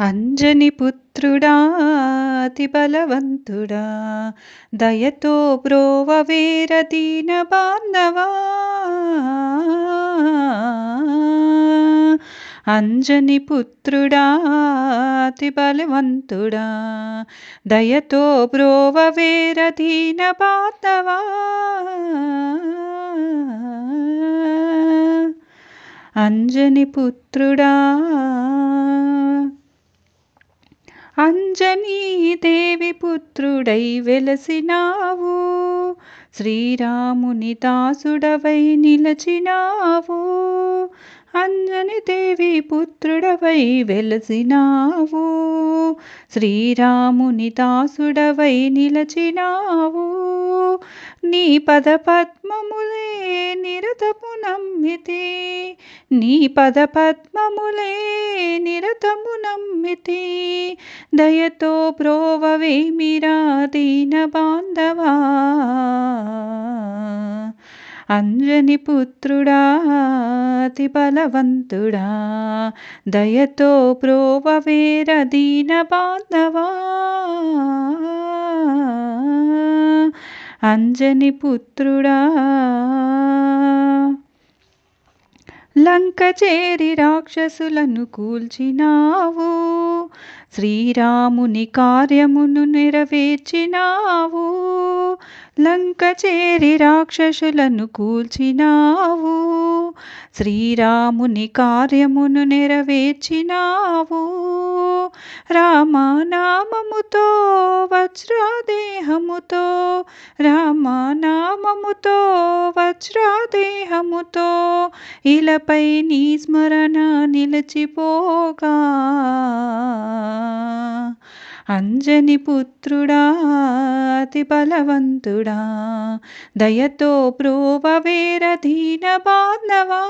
అంజని పుత్రుడా అతి బలవంతుడా దయతో బ్రోవ వీర దీన బాంధవా. అంజని పుత్రుడా అతి బలవంతుడా దయతో బ్రోవ వీర దీన బాంధవా. అంజని పుత్రుడా అంజనీ దేవి పుత్రుడై వెలసినావు శ్రీరాముని దాసుడవై నిలచినావు అంజని దేవి పుత్రుడవై వెలసినావు శ్రీరాముని దాసుడవై నిలచినావు. నీ పద పద్మములే నిరతము నమ్మితే నీ పద పద్మములే నిరతము నమ్మితే దయతో బ్రోవవేమిరా దీన బాంధవా. అంజని పుత్రుడా అతి బలవంతుడా దయతో ప్రోవవేర దీన బాంధవా. అంజని పుత్రుడా. లంక చేరి రాక్షసులను కూల్చినావు. శ్రీరాముని కార్యమును నెరవేర్చినావు. లంక చేరి రాక్షసులను కూల్చినావు. శ్రీరాముని కార్యమును నెరవేర్చినావు. రామనామముతో వజ్రదేహముతో రామనామముతో వజ్రదేహముతో ఇలపై నీ స్మరణ నిలిచిపోగా. అంజని పుత్రుడా అతి బలవంతుడా దయతో ప్రోవవేర దీన బాంధవా.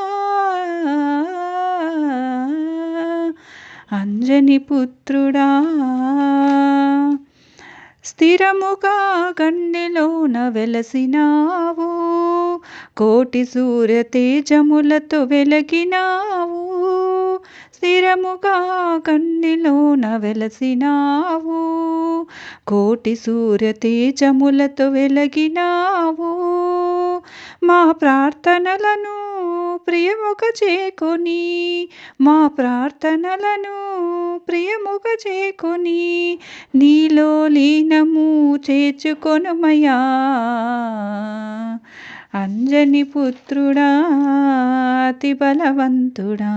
అంజని పుత్రుడా స్థిరముగా గండిలోన వెలసినావు కోటి సూర్య తేజములతో వెలగినావు. స్థిరముగా కన్నిలోన వెలసినావు. కోటి సూర్య తేజములతో వెలగినావు. మా ప్రార్థనలను ప్రియముఖ చేకొని మా ప్రార్థనలను ప్రియముఖ చేకొని నీలో లీనము చేర్చుకొనుమయా అంజని పుత్రుడా అతి బలవంతుడా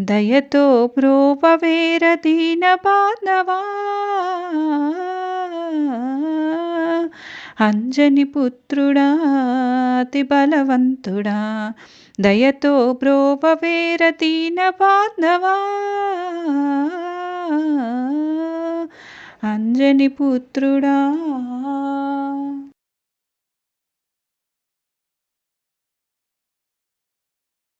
దయతో ప్రోపవేర దీన బాధవా అంజని పుత్రుడా అతి బలవంతుడా దయతో ప్రోపవేర దీన బాధవా అంజని పుత్రుడా